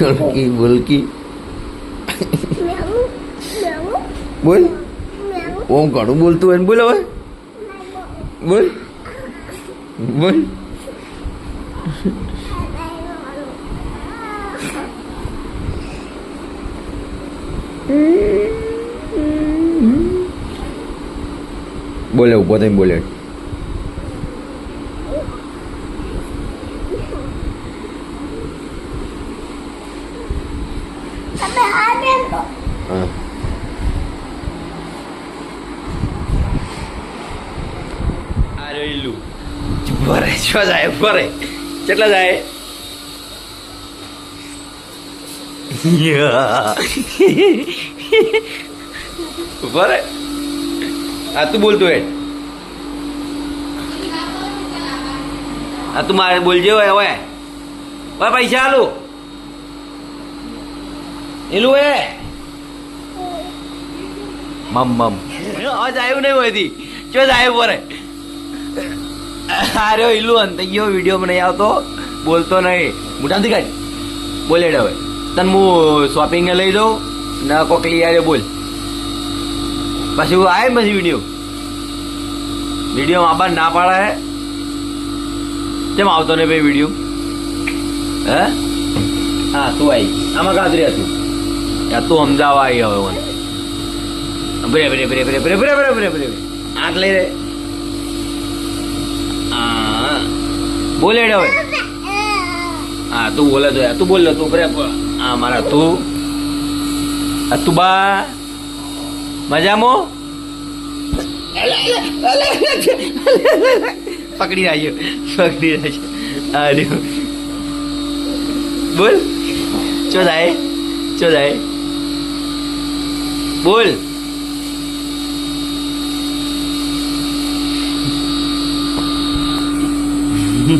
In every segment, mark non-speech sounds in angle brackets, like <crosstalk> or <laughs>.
કળકી બોલકી. બોલ. ઓમ ઘણું બોલતું હોય ને બોલ હવે. બોલ. બોલ. બોલે ઊભો થઈને બોલે તમે આ બેન તો હા અરે ઇલ્લુ ભરે જાય ફરે કેટલા જાય? ફરે આ તું બોલતો હે આ તું મારે બોલજે હોય હવે. હવે પૈસા આલું. એલું હે મમ મમ. આજ આવ્યું નહીં હોયથી ચો જ આવ્યું પરે અરે, ઈલું, અંત ગયો વીડિયો નહીં આવતો બોલતો નહીં. મોટાથી કાઢ બોલે હવે. તને હું શોપિંગે લઈ દઉં ને કોક લઈ આવ્યો બોલ. પછી હું આવે પછી વીડિયો વીડિયો આબા ના પાડે કેમ આવતો ને ભાઈ વીડિયો હે? હા, તું આવી આમાં કાતરી હતું? યા તું અમદાવાદ આવી હવે મને. બરે બરે બરે બરે બરે બરે બરે બરે બરે આંખ લઈ રે હા બોલે હવે. હા, તું બોલે તો તું બોલ તું બરે હા, મારા તું. તું બા. મજામો? પકડી રાખ્યો પકડી રાખ્યો રહ્યો બોલ. ચો જાય? ચો જાય? બોલ. <laughs>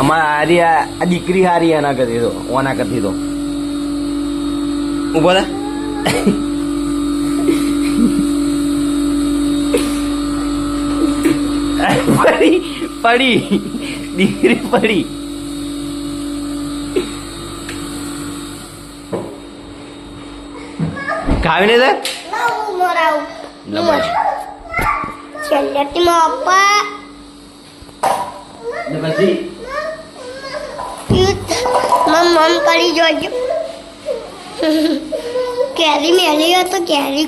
અમારા હારી આ દીકરી હારી એના કરતી તો ઓના કરતી તો. ઊભો <laughs> પડી પડી. દીકરી પડી. ખાવીને દે? મમ મમ કરી જોજો. કેરી મેલી હતો તો કેરી.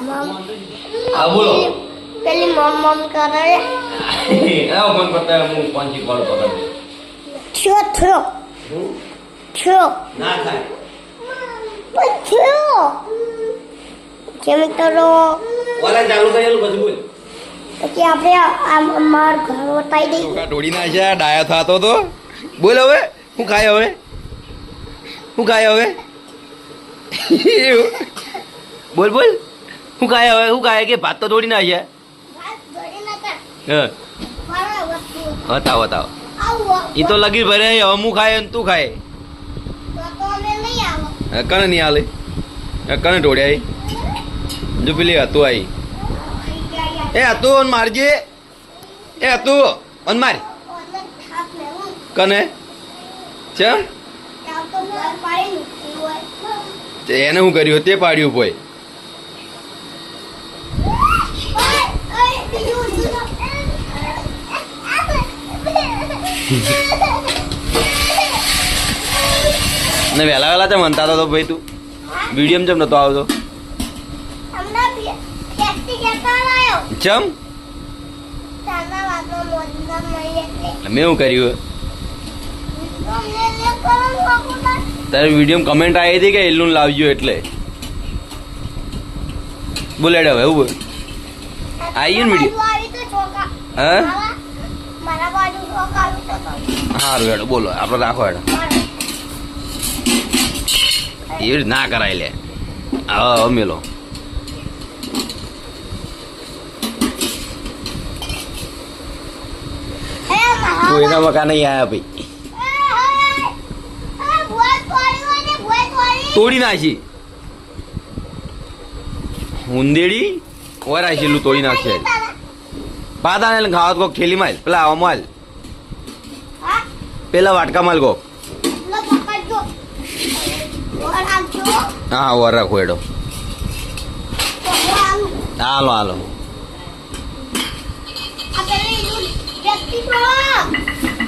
મમ. આ બોલો. પેલી મમ મમ કરે. આવ મન પતા હું પંચી કોલ પકડ. છો છો છો ના થાય. છો કેમ મિત્રો ઓલા ચાલુ કરેલું બધું બોલ. પછી આપણે આ માર ઘર વટાઈ દઈએ ટોડી નાખ્યા ડાયા થતો તો. બોલ હવે હું ખાય હવે? હું ખાય હવે? <laughs> બોલ બોલ. હું ખાય હવે? હું ખાય કે ભાત તો તોડી નાખ્યા હા. બતાવો બતાવો એ તો લગી ભરે હવે હું ખાય અને તું ખાય. કણ નહીં હાલે તોડ્યા ઈ? જો પેલી હતું આઈ. એ હતું અને મારજે. એ હતું અને માર. કને? ચમ એને હું કર્યું? તે પાડ્યું પોય ને વહેલા વહેલા તે મનતા હતો ભાઈ તું. વીડિયો ચમ નતો આવતો. ચમ? મેં શું કર્યું? તારે વીડિયો કમેન્ટ આવી હતી કે એલું લાવજો એટલે? બોલાડે હવે એવું આવી ને વીડિયો હા? સારું હેડો બોલો આપણે રાખો હેડો. એવી ના કરાય લે. હા મેલો. કોઈના મકાન નહીં આયા ભાઈ તોડી નાખી. ઉંદેડી? વરાય છેલ્લું તોડી નાખશે પાતા ને ખાવા કોક ખેલી માલ, પેલા આવા માલ. પેલા વાટકા માલ કોક. હા વર રાખો એડો હાલો હાલો.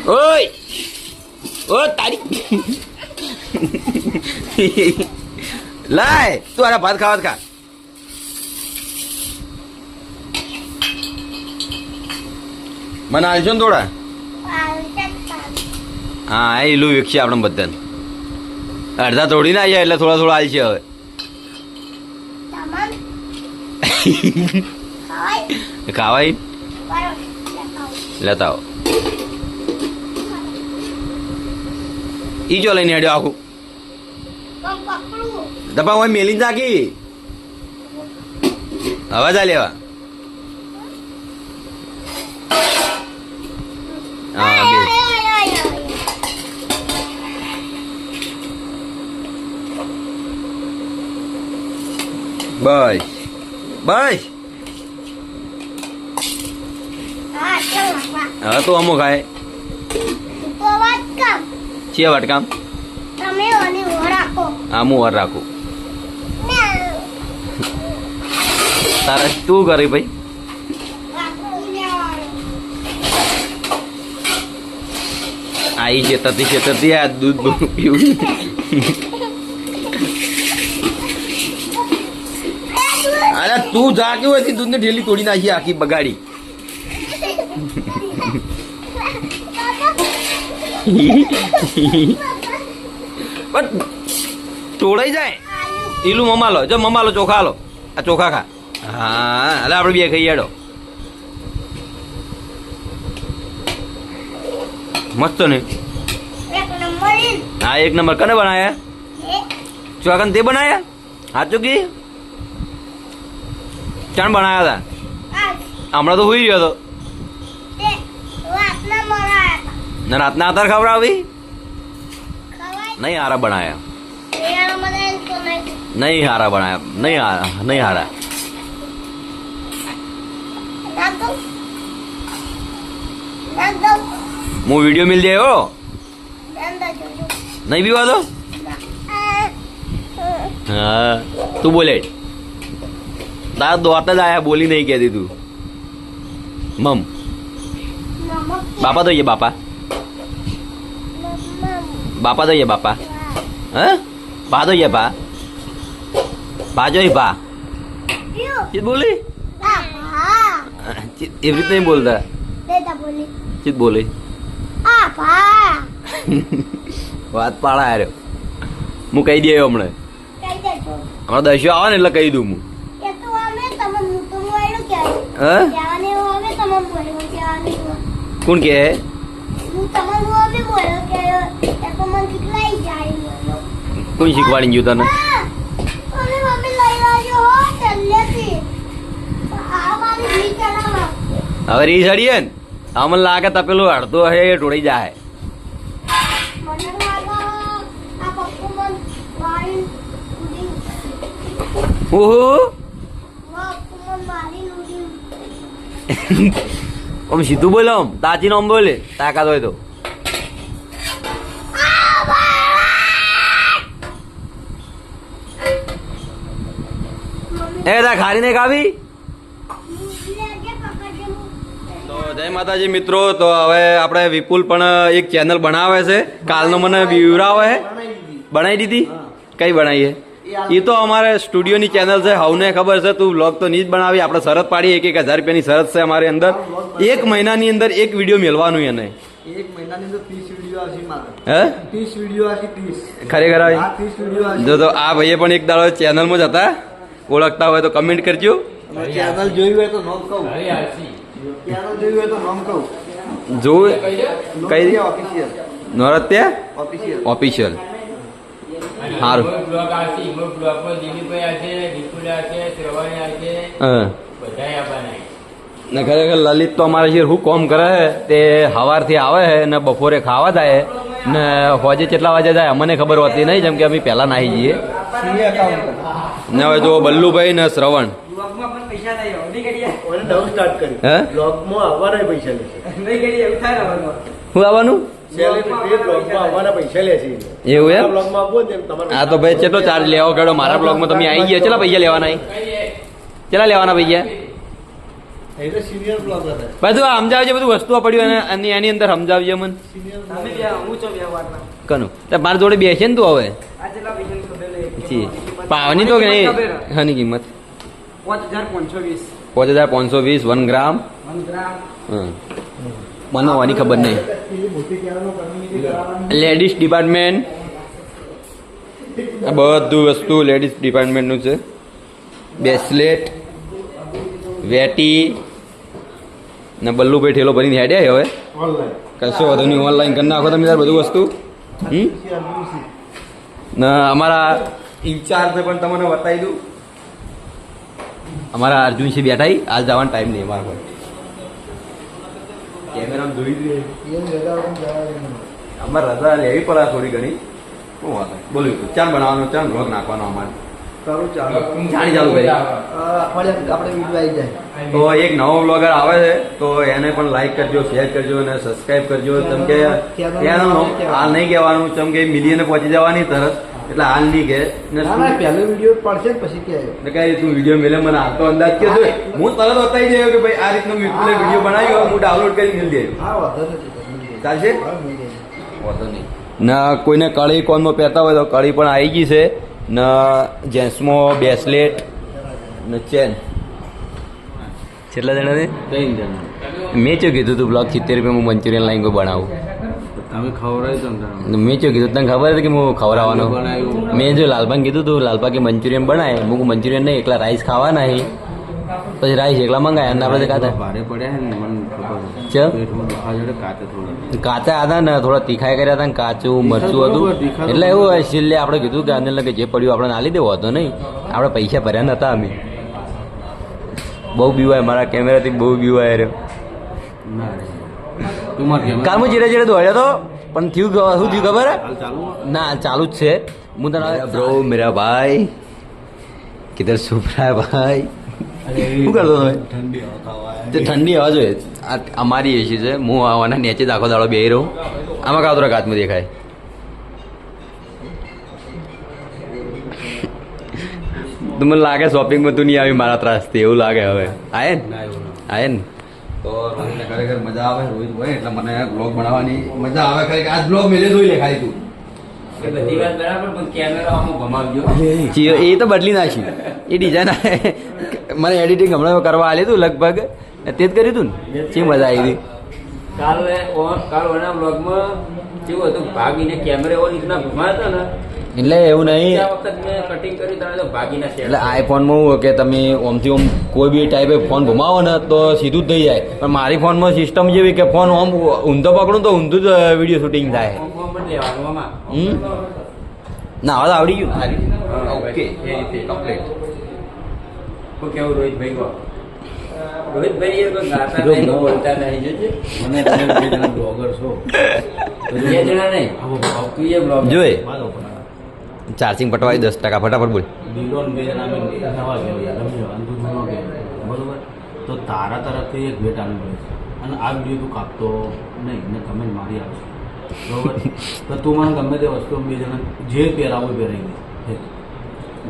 ઓય! ઓ તારી લાય તું આરા ભાત ખાવા ખા. મને આવજો ને થોડા. હા એ ઈલું વેચશે આપણે બધાને. અડધા તોડી ના આવ્યા એટલે થોડા થોડા આલશે હવે. ખાવાય? લેતા આવો. ઈ જો લઈને હેડ્યો આખું. પણ પકડું? દબા હોય મેલી નાખી? હવે જા લેવા. બસ. બસ. હવે તો અમુક ખાય કામ વટકામ? તમે ઓલી રાખો આમું વર રાખું. તારે તું કરી ભાઈ. આઈ છે તતી છે તતી આ દૂધ પીવું અરે તું જા હોય હતી દૂધની ઢેલી તોડી નાખી આખી બગાડી. પણ ચોળાઈ જાય. ઈલું મમાલો જો મમાલો ચોખા લો. આ ચોખા ખા. હા એટલે આપણે બે ખાઈ હેડો મસ્ત ને. એક હા એક નંબર. કને બનાયા? ચોખા તે બનાયા? સાચું કી? ચાણ બનાયા હતા? હમણાં તો હોઈ રહ્યો હતો તે વાતના મરાયા હતા. ને રાતના આધાર ખવડાવી આવી નહીં હારા બનાયા નહીં. હારા બનાયા નહીં હારા નહીં હારા હું વીડિયો મિલ જોજો. નહીં પીવા આ, હા તું બોલે તારા દોત જ આયા બોલી નહીં કહેતી તું મમ બાપા તો બાપા. બાપા તો ये બાપા. હે? બા તો ભા બા. બા જો બા. ચિત બોલી? એવી રીતે નહીં બોલતા. ચિત બોલી. વાત પાડા હાર્યો હું કહી દે હમણાં. હમણાં દસ્યો આવે ને એટલે કહી દઉં હું. કોણ કે કોણ શીખવાડી ગયું તને. હવે રી ચડીએ ને. અમને લાગે તો પેલું અડધું હશે એ ટોળી જાય. આમ સીધું બોલો આમ તાચી આમ બોલે. તાકાત હોય તો. એ તા ખારીને કાવી ખાવી. તો જય માતાજી મિત્રો તો હવે આપણે વિપુલ પણ એક ચેનલ બનાવે છે. કાલનો મને બીવરાવે છે. બનાવી દીધી? કઈ બનાવીએ? એ તો અમારે સ્ટુડિયોની ચેનલ છે. હવને ખબર છે તું વ્લોગ તો નહીં જ બનાવી. આપણે શરત પાડી એક એક હજાર રૂપિયાની શરત છે અમારી અંદર. એક મહિનાની અંદર એક વીડિયો મેળવાનું એને. એક મહિનાની અંદર ત્રીસ વીડિયો આવશે મારે. હે? ત્રીસ વીડિયો આવશે ત્રીસ. ખરેખર જો તો આ ભાઈએ પણ એક દાડો ચેનલમાં જ હતા. ઓળખતા હોય તો કમેન્ટ કરજો. ચેનલ જોઈ હોય તો નામ કહું. ચેનલ જોઈ હોય તો નામ કહું. જોવું કઈ ઓફિશિયલ નોરત્ય ઓફિશિયલ ઓફિશિયલ સારું ને ખરેખર લલિત તો અમારે જે શું કોમ કરે? છે તે સવારથી આવે છે ને બપોરે ખાવા જાય ને હોજે કેટલા વાગે જાય? અમને ખબર હોતી નહીં જેમ કે અમે પહેલાં નાહી જઈએ. એકાઉન્ટ ને હવે જો બલ્લુભાઈ ને શ્રવણ. હે? આવવાના એવું. શું આવવાનું. એવું એમ? આ તો ભાઈ કેટલો ચાર્જ લેવો ગયો? મારા બ્લોગમાં તમે આવી ગયા. કેટલા પૈસા લેવાના? કેટલા લેવાના પૈસા એ તો સિનિયર બ્લોગર છે ભાઈ તું આ સમજાવજે બધું વસ્તુઓ પડ્યું અને એની અંદર સમજાવજે મને. કનું? મારા જોડે બેસે ને તું હવે. જી. પાવની તો કે નહીં હાની કિંમત? પાંચ હજાર પાંચસો વીસ. પાંચ હજાર પાંચસો વીસ વન ગ્રામ? One gram. મને હોવાની ખબર નહીં. Ladies department. આ બધું વસ્તુ લેડીઝ ડિપાર્ટમેન્ટનું છે. બેસલેટ વેટી ને બલ્લુભાઈ ઠેલો ભરીને હેડે હવે. કશો વધુ નહીં ઓનલાઈન કરી નાખો તમે બધું વસ્તુ. હમ? ને અમારા ઇન્ચાર્જ પણ તમને બતાવી દઉં. અમારા અર્જુનસિંહ બેઠા ઈ. આજ જવાનો ટાઈમ નહીં અમારા પર કેમેરામાં જોઈ દઈએ અમારે રજા લેવી પડે થોડી ઘણી. શું વાત છે? બોલો ચાન બનાવવાનો ચાલ રોગ નાખવાનો અમારે. ચાલો. ચાલુ તો એક નવો બ્લોગર આવે છે તો એને પણ લાઈક કરજો શેર કરજો અને સબસ્ક્રાઇબ કરજો. જેમ કે નહીં કહેવાનું કેમ કે મિલિયને પહોંચી જવાની તરત. એટલે હાલ નહીં કે. ને ના ના પહેલો વીડિયો પડશે ને પછી કે. એટલે કઈ તું વીડિયો મેલે મને હાલતો અંદાજ કે હું. તરત બતાવી દઉં કે ભાઈ આ રીતનો મિત્રુલે વીડિયો બનાવ્યો હું ડાઉનલોડ કરી મેલી દે. હા વાંધો નથી ચાલશે. વાંધો નહીં. ના કોઈને કળી કોનમાં પહેરતા હોય તો કળી પણ આવી ગઈ છે. ને જેન્ટ્સમો બેસલેટ ને ચેન કેટલા જણા. ને મેં શું કીધું તું બ્લોગ સિત્તેર રૂપિયા હું મંચુરિયન લાઈન બનાવું. ખવડાવી મેં શું કીધું? તને ખબર હતી કે હું ખવડાવવાનો? મેં જો લાલપાને કીધું તું લાલપા કે મંચુરિયન બનાય. હું મંચુરિયન નહીં એકલા રાઈસ ખાવાના હી પછી રાઈસ એકલા મંગાય અને આપણે ખાતા ભારે પડ્યા ને કાચે હતા ને થોડા તીખાઈ કર્યા હતા ને કાચું મરચું હતું. એટલે એવું હોય છેલ્લે આપણે કીધું કે અંદર કે જે પડ્યું આપણે નાલી દેવો હતો નહીં. આપણે પૈસા ભર્યા નતા અમે. બહુ બીવાય મારા કેમેરાથી બહુ બીવાય રહ્યો. ના રે જીરે ચીડે દોડ્યો તો? પણ થયું શું થયું ખબર? હે? હાલ ચાલુ ના ચાલુ જ છે. હું તને બ્રો મેરા ભાઈ. કિધર સુપ ભાઈ. શું કરતો તમે? ઠંડી આવતા હોય તે ઠંડી હવા જોઈએ. અમારી એસી છે. હું આવાના નીચે જ આખો દાડો બેહી રહું. આમાં કાતરો કાચમાં દેખાય? તું મને લાગે શોપિંગમાં તું નહીં આવી મારા ત્રાસથી. એવું લાગે હવે. આયે ને? ના. આયે ને? તો રોહિતને ખરેખર મજા આવે રોહિત હોય એટલે મને બ્લોગ બનાવવાની મજા આવે. ખરેખર આજ બ્લોગ મેલે જોઈ લે ખાલી તું. એ બધી વાત બરાબર પણ કેમેરા આમ ભમાવજો એ તો બદલી નાખી. એ ડિઝાઇન મને એડિટિંગ હમણાં કરવા આલ્યું હતું લગભગ. તે જ કર્યું હતું ને? જે મજા આવી હતી કાલે કાલ ઓના બ્લોગમાં કેવું હતું? ભાગીને કેમેરા એવો રીતના ઘુમાતા ને? એટલે એવું નહીં. એટલે આઈફોનમાં હું કે તમે ઓમથી ઓમ કોઈ બી ટાઈપે ફોન ઘુમાવો ને તો સીધું જ થઈ જાય. પણ મારી ફોનમાં સિસ્ટમ જેવી કે ફોન ઓમ ઊંધો પકડું તો ઊંધું જ વીડિયો શૂટિંગ થાય. ના હવે આવડી ગયું. ઓકે. એ કમ્પ્લીટ કેવું રોહિતભાઈ રોહિતભાઈ કોઈ <laughs> ગાતા નહીં બોલતા નહીં જોજે મને તમે બ્લોગર છો. બે જણા નહીં. તું એ બ્લોગ જોઈ. મારો પણ. ચાર્જિંગ પટવાય દસ ટકા. ફટાફટ બોલ. બરોબર? તો તારા તરફથી એક ભેટ છે. અને આ વીડિયો તું કાપતો નહીં ને કમેન્ટ મારી આવશે બરોબર? તો તું મને ગમે તે વસ્તુ બે જણા જે પહેરાવું એ પહેરાવી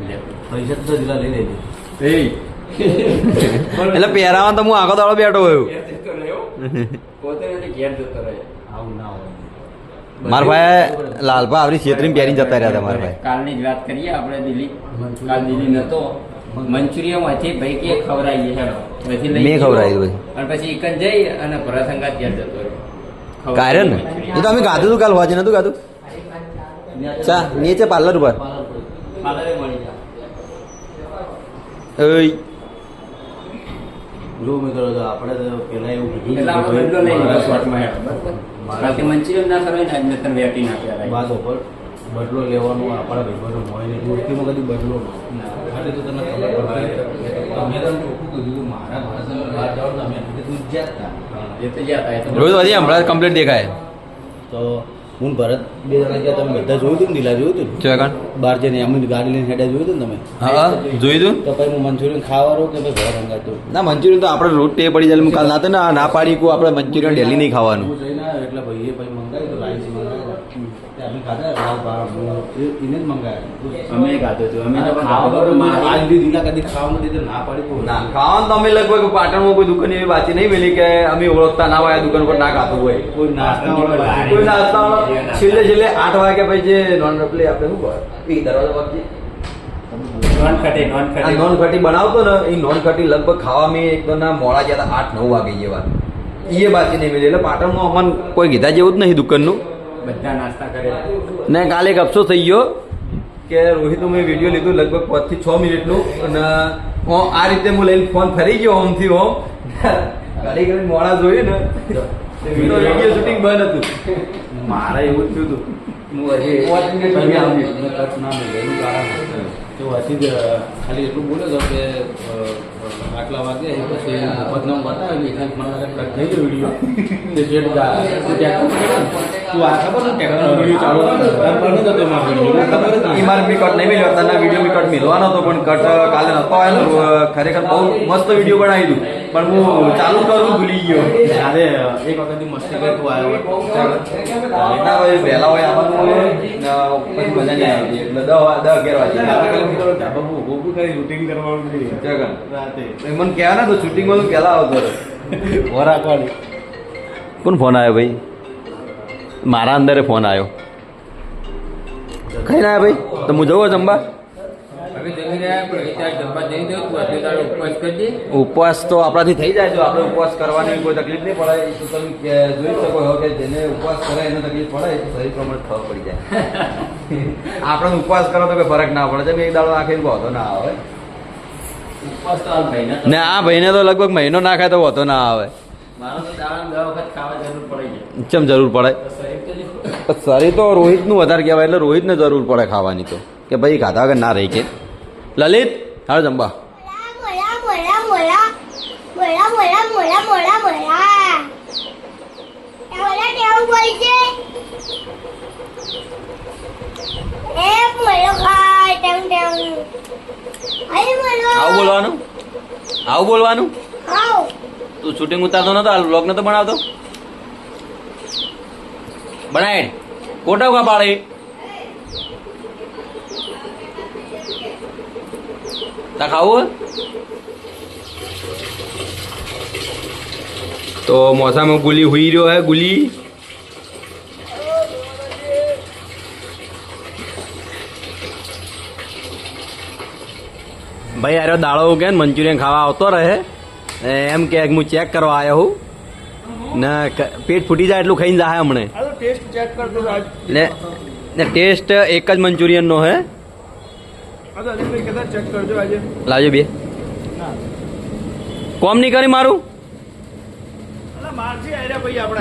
દે. પૈસા તો જરા લઈ લેજે. એટલે પહેરાવા તો હું આગળ દાડો બેઠો રહ્યો. પોતે ઘેર જતો રહે આવું ના હોય. મારા ભાઈ લાલભા આવરી છેતરીને પહેરીને જતા રહ્યા હતા મારા ભાઈ. કાલની જ વાત કરીએ આપણે દિલ્હી. કાલ દિલ્હી નતો. મંચુરિયમમાંથી ભાઈ કે ખવડાવીએ હેડો પછી લઈ મેં ગયો. ખવડાવ્યું અને પછી એકન જઈ અને ભરતંગાત ત્યાં જતો રહ્યો. કારણ ને? એ તો અમે ગાધું હતું કાલ વાંચે નતું ગાધું ચા નીચે પાર્લર ઉપર. પાર્લરે મળી જાય ઓય જો મિત્રો આપણે તો પેલા એવું કીધું એટલે કે મંચુરિયમ ના કરવાય ને તને વેટી ના કહેવાય બાદ ઉપર બદલો લેવાનો આપણા ભાઈબંધો હોય ને મૂર્તિમાં કદી બદલો ન એટલે તો તમને ખબર પડે. મેં તને ચોખ્ખું કીધું કે મારા ભાષામાં બહાર જાઓ ને અમે એટલે તું જ્યાં. એ તો જ્યાં રોજ હજી હમણાં કમ્પ્લીટ દેખાય. તો હું ભરત બે જણા ગયા તમે બધા જોયું હતું ને દિલા જોયું હતું ને? બાર બહાર જઈને અમે ગાડી લઈને હેડા જોયું હતું તમે? હા જોઈ હતું તો? પછી હું મંચુરિયન ખાવાનું કે ભાઈ ભરત હંગાતું ના મંચુરિયન તો આપણે રોટ ટે પડી જાય કાલ ના તો ના ના પાડી કો આપણે મંચુરિયન ડેલી નહીં ખાવાનું. આવ્યો એટલે ભાઈએ પછી મંગાવ્યું તો રાઈસ મંગાવ્યા અમે ખાધા લાલ ભાવ એને જ મંગાવ્યા અમે ખાધો હતું અમે ખાવા આજ કદી ખાવાનું દીધું ના પાડી ના ખાવાનું તો અમે લગભગ પાટણમાં કોઈ દુકાન એવી વાત નહીં મળી કે અમે ઓળખતા ના હોય દુકાન પર ના ખાતું હોય. કોઈ નાસ્તા કોઈ નાસ્તા છેલ્લે છેલ્લે આઠ વાગે પછી જે નોન રપલી આપણે શું કહે? એ દરવાજા પરથી નોન ખટી નોન આ ખટી નોન કટી બનાવતો ને એ નોન ખટી લગભગ ખાવા મેં એકદમ ના મોડા ગયા આઠ નવ વાગે જેવા એ નહીં મિલી. એટલે પાટણમાં અમને કોઈ કીધા જેવું જ નહીં દુકાનનું. બધા નાસ્તા કરે. ને કાલે એક અફસોસ થઈ ગયો કે રોહિતનું મેં વીડિયો લીધું લગભગ પાંચથી છ મિનિટનું અને આ રીતે હું લઈને ફોન ફરી ગયો હોમથી હોમ ગાડી કરીને મોડા જોયું ને વીડિયો શૂટિંગ બંધ હતું. મારે એવું થયું હતું. હું હજી ખાલી એટલું બોલ્યો હતો કે આટલા વાગે પછી પદનામ બતાવ્યું એટલે મને થઈ ગયો વીડિયો. તે શેઠ ગા- તું આ ખબર ને ચાલુ હતો તો ખબર જ. મારે કટ નહીં મળ્યો તને વીડિયો બી કટ મિલવાનો હતો પણ કટ કાલે નતો આવેલો ખરેખર બહુ મસ્ત વીડિયો બનાવી દઉં પણ હું ચાલુ કરું ભૂલી ગયો. અરે એક વખત મસ્તી કરી તું આવ્યો. ના હોય વહેલા હોય આવવાનું હોય. પછી મજા નહીં આવતી. એટલે દસ દસ અગિયાર વાગે. ધાબા પર ઊભું ખાલી કરી શૂટિંગ કરવાનું છે. જગન. રાતે. મને કહેવાના તો શૂટિંગમાં તો પહેલા આવતો વરાકવાળી. કોણ ફોન આવ્યો ભાઈ? મારા અંદરે ફોન આવ્યો કઈ ના ભાઈ? તો હું જવું જમવા ઉપવાસ તો આપણાથી થઈ જાય જો આપણે ઉપવાસ કરવાની કોઈ તકલીફ નહીં પડે. તો તમે જોઈ શકો છો કે જેને ઉપવાસ કરે એને તકલીફ પડે તો શરીર પ્રમાણે ખબર પડી જાય. <laughs> આપણે ઉપવાસ કરો તો કોઈ ફરક ના પડે. છે એક દાડો નાખીને વાંધો ના આવે. ને આ ભાઈને તો લગભગ મહિનો ના ખાય તો વાંધો ના આવે. મારો તો દાડામાં દસ વખત ખાવા જરૂર પડી જાય. ચમ જરૂર પડે? સરી તો રોહિતનું વધારે કહેવાય એટલે રોહિતને જરૂર પડે ખાવાની તો. કે ભાઈ ખાધા વગર ના રહી કે. લલિત હાલ જંબા આવું બોલવાનું? આવું બોલવાનું? તું શૂટિંગ ઉતારતો નતો આ બ્લોગ નતો બનાવતો? બનાય કોટા કા પાડે તા ખાવું તો મોસામાં ગુલી હુઈ રહ્યો હે ગુલી ભાઈ અરે દાળો કે મંચુરિયન ખાવા આવતો રહે એમ કે હું ચેક કરવા આવ્યો હું ને પેટ ફૂટી જાય એટલું ખાઈને જાય હમણે ટેસ્ટ ચેક કરતો આજ. ને ને ટેસ્ટ એક જ મંચુરિયનનો હે? આ અલી ભાઈ કદાચ ચેક કરજો આજે. લાવજો બે. કોમ નહીં કરી મારું?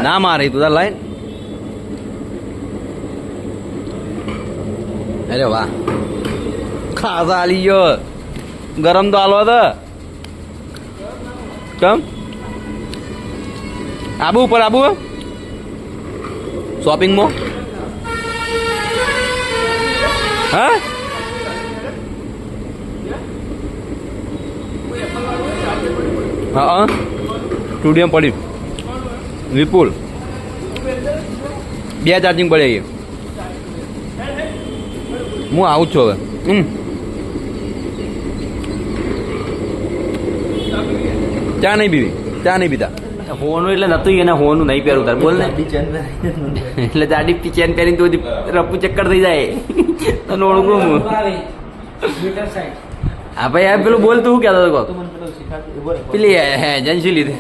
ના મારી તું તાર લાઈન અરે વાહ. ખાસા આલી ગયો ગરમ તો હાલો હતો. કેમ? આબુ ઉપર આબુ શોપિંગમાં હા હા સ્ટુડિયમ પડી. વિપુલ. બે ચાર્જિંગ પડે એ હું આવું છું હવે. હમ. ચા નહીં પીવી. ચા નહીં પીતા. હોનું એટલે નતું એને હોનું નહીં પહેરું તાર બોલ ને. <laughs> એટલે દાડી ચેન પહેરીને તો રપુ ચક્કર થઈ જાય. <laughs> તને ઓળખું હું. હા ભાઈ. આ પેલું બોલ તું શું કહેતો હતો પેલી હે જનશી લીધી?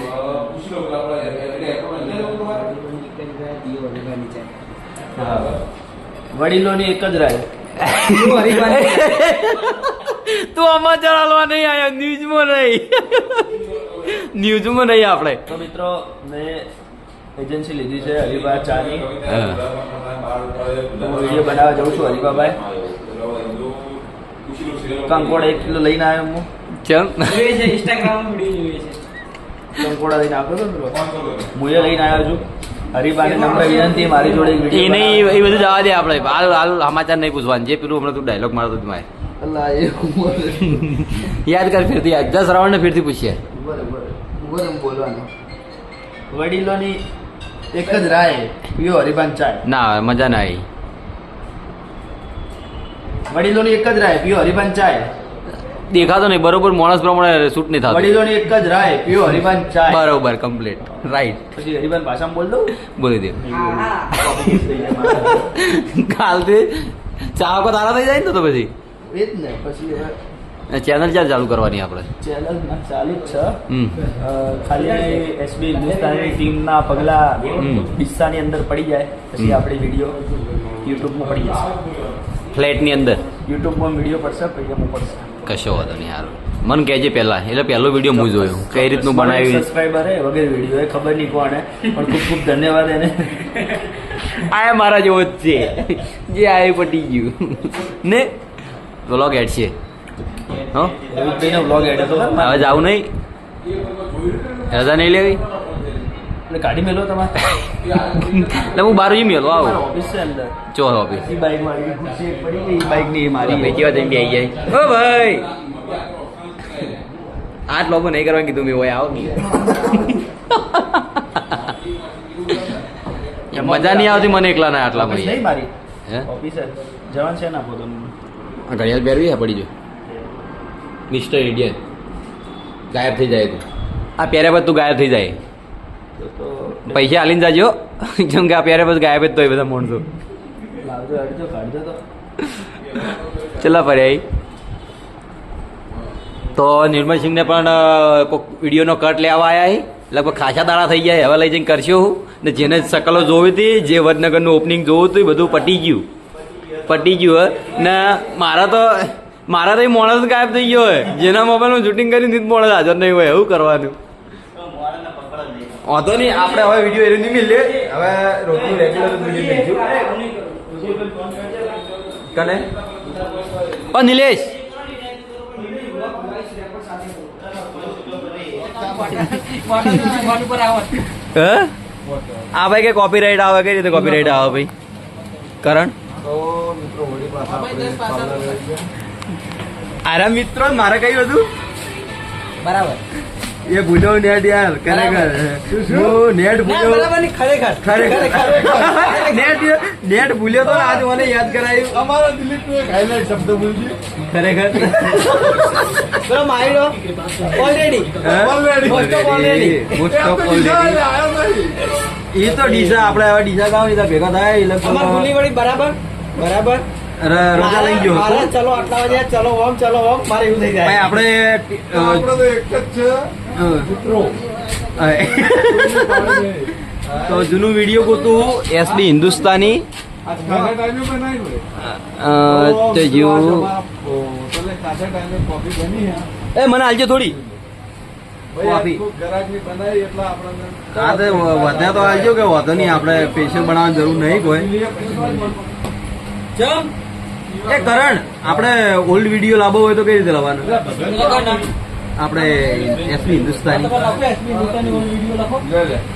વડીલોની એક જ રાય. <laughs> તું આમાં ચલાવવા નહીં આવ્યો ન્યૂઝમાં નહીં. ન્યૂઝમાં નહીં આપણે. તો મિત્રો મેં એજન્સી લીધી છે હરિભા ચાની. તો હું વીડિયો બનાવવા જાઉં છું હરિભાભાઈ કંકોડા એક કિલો લઈને આવ્યો હું. ચમ. કંકોડા લઈને આવ્યો હતો હું એ લઈને આવ્યો છું. હરિભાઈ નમ્ર વિનંતી મારી જોડે એક એ વીડિયો નહીં એ બધું જવા દે આપણે. હાલ હાલ સમાચાર નહીં પૂછવાનું. જે પેલું હમણાં તું ડાયલોગ મારતો હતું મારે. યાદ કર ફીરથી યાદ. દસ રાઉન્ડ ફીરથી પૂછીએ. બોલવાનું. વડીલોની એક જ રાય પીઓ હરિભાન ચાય. ના મજા ના આવી. વડીલોની એક જ રાય પીઓ હરિભાન ચાય. દેખાતો નહીં બરોબર માણસ પ્રમાણે શૂટ નહીં થાય વડીલોની એક જ રાય પીઓ હરિભાન ચાય. બરોબર કમ્પ્લીટ રાઈટ પછી હરિબાન ભાષામાં બોલ દઉં? બોલી દે. કાલથી ચા વખત તારા થઈ જાય ને તો પછી. એ જ ને પછી હવે ચેનલ ચાર ચાલુ કરવાની આપણે? ચેનલ ચાલુ જ છે. ખાલી એસબી હિન્દુસ્તાની ટીમના પગલા હિસ્સાની અંદર પડી જાય પછી આપણે વીડિયો યુટ્યુબમાં પડી જશે. ફ્લેટની અંદર? યુટ્યુબમાં વીડિયો પડશે પછી એમાં પડશે. કશો વાંધો નહીં સારું મન કહેજે પહેલા એટલે પહેલો વીડિયો હું જોયો. કઈ રીતનું બનાવ્યું? સબસ્ક્રાઈબર હે વગેરે વીડિયો એ ખબર નહીં કોણ પણ ખૂબ ખૂબ ધન્યવાદ એને. આ મારા જેવો જ છે. જે આ પટી ગયું. ને? વ્લોગ એડ છે. હો? add હતો? હવે જાવું નહીં? રજા નહીં લેવી? એટલે કાઢી મેલો તમારે? એટલે હું બારું મેલો આવો. ઓફિસ છે અંદર. ચો ઓફિસ બાઈક મારી એક પડી ગઈ બાઈકની મારી. બેસી જાય? ઓ ભાઈ! આઠ લોકો નહીં કરવા કીધું મેં હોય આવો <laughs> મજા નહીં આવતી મને એકલા ના આટલા ઓફિસ નહીં મારી. હે? ઓફિસ જવાન છે ના પોતાનું. ઘડિયાળ પહેરવી પડી જો. મિસ્ટર ઇન્ડિયન ગાયબ થઈ જાય તું. આ પહેર્યા પછી તું ગાયબ થઈ જાય. પૈસા હાલીને જાજો. જેમ કે આ પહેર્યા પછી ગાયબ જ તો બધા માણસો. ચલા ફર્યા તો નિર્મલ સિંહને પણ કોઈક વિડીયોનો કટ લેવા આવ્યા લગભગ ખાસા દાડા થઈ ગયા હવે લઈ જઈને કરશો હું. ને જેને શકલો જોવી હતી જે વડનગરનું ઓપનિંગ જોવું હતું એ બધું પટી ગયું. પટી ગયું હે. ને મારા તો મારા તો એ માણસ ગાયબ થઈ ગયો હોય. જેના મોબાઈલમાં શૂટિંગ કરી નથી માણસ હાજર નહીં હોય, એવું કરવાનું. વાંધો નહીં, આપણે હવે વીડિયો એની નહીં મિલે હવે રોજનું રેગ્યુલર વીડિયો લઈશું કને? ઓ, નિલેશ. આ ભાઈ કે કોપીરાઇટ આવે, કઈ રીતે કોપીરાઇટ આવે ભાઈ? કરણ? આરા મિત્રો મારે કઈ હતું બરાબર. એ ભૂલો નેટ યાર ખરેખર. હું નેટ ભૂલ્યો. ખરેખર. ખરેખર. <laughs> નેટ નેટ ભૂલ્યો તો આજ મને યાદ કરાયું. અમારો દિલીપ એક હાઈલાઇટ શબ્દ ભૂલજી. ખરેખર. તો માયરો. Already of already. Most of already એ તો ડીસા આપણે હવે ડીસા ગાવની ભેગા થાય એ અમાર ભૂલી લોકો વળી બરાબર બરાબર. રજા લઈ ગયો. ચલો આટલા વાગે ચલો ઓમ ચલો ઓમ મારે એવું થઈ ભાઈ જાય આપણે અ, <laughs> તો જૂનું વીડિયો ગોતું એસબી હિન્દુસ્તાની. તો જો એ મને આલજો થોડી. કોફી. તો વધ્યા તો આલજો કે વધો નહીં આપણે પેશન બનાવવાની જરૂર નહીં કોઈ. ચમ? એ કરણ આપણે ઓલ્ડ વીડિયો લાવવો હોય તો કઈ રીતે લાવવાનો? આપણે એસપી હિન્દુસ્તાની.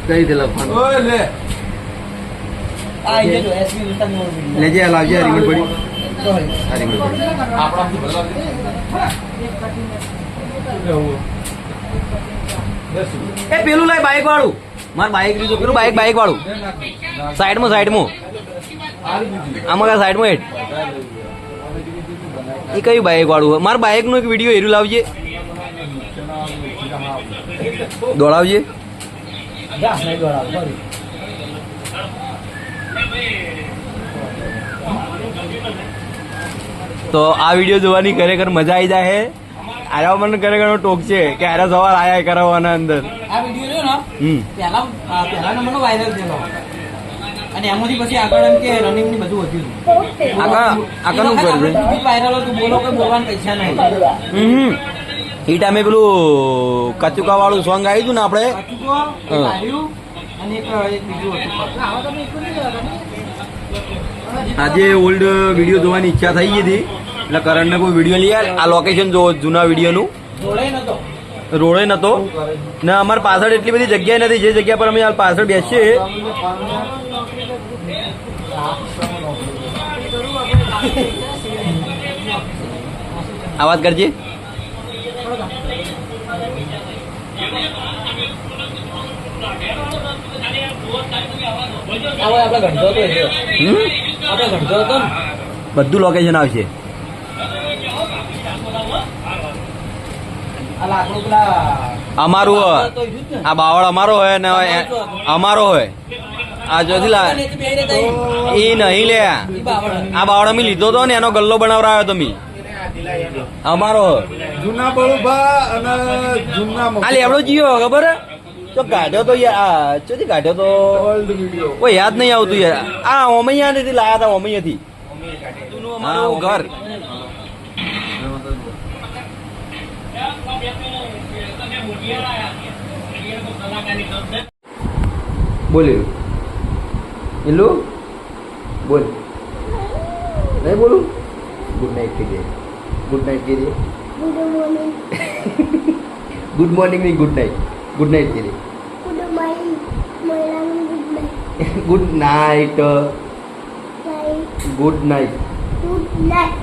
કઈ રીતે લખવાનું લેજે લાવજે આ પડી. એ પેલું લાય બાઈક વાળું. મારે બાઈક લીધું પેલું બાઈક બાઈક વાળું. સાઈડમાં સાઈડમાં આમાં સાઈડમાં હેઠ એ કયું બાઇક વાળું મારા બાઈક નો એક વીડિયો એરું લાવજે. દોડાવજે. તો આ વીડિયો જોવાની ખરેખર મજા આવી જાય છે આરા મને ખરેખર ટોક છે કે આરા સવાલ આયા કરાવવાના અંદર. આ વીડિયો રહ્યો ને? પહેલા પહેલા નંબરનો વાયરલ થયેલો. અને એમાંથી પછી આગળ એમ કે રનિંગની બધું વધ્યું. આકા આકાનું કરજે વાયરલ હતું બોલો કે બોલવાનું પૈસા નહીં. હમ. એ ટાઈમે પેલું કચુકા વાળું સોંગ આવ્યું હતું ને આપણે? આજે ઓલ્ડ વીડિયો જોવાની ઈચ્છા થઈ ગઈ હતી. એટલે કરણને કોઈ વીડિયો લઈ આ લોકેશન જો જૂના વિડીયોનું રોડે નતો. ને અમારી પાછળ એટલી બધી જગ્યા નથી. જે જગ્યા પર અમે પાછળ બેસીએ આ વાત કરજે બધું લોકેશન આવશે. અમારું. આ બાવળ અમારો હોય ને અમારો હોય. આ જોથી લા એ નહીં લે. આ બાવળ અમે લીધો તો ને એનો ગલ્લો બનાવરાયો તમે અમારો. જૂના બળુભા અને જૂના આ લેવડો જીયો ખબર? હે? તો કાઢ્યો તો યાર આ ચોથી કાઢ્યો તો? કોઈ યાદ નહીં આવતું યાર. આ ઓમૈયા નથી લાયા હતા ઓમૈયા થી. ઘર. બોલ. એલું બોલ. નહીં બોલું? ગુડ નાઇટ કહી દે ગુડ નાઇટ કહી દે ગુડ મોર્નિંગ ગુડ નહીં ગુડ નાઇટ ગુડ નાઇટ કહી દે good night good night good night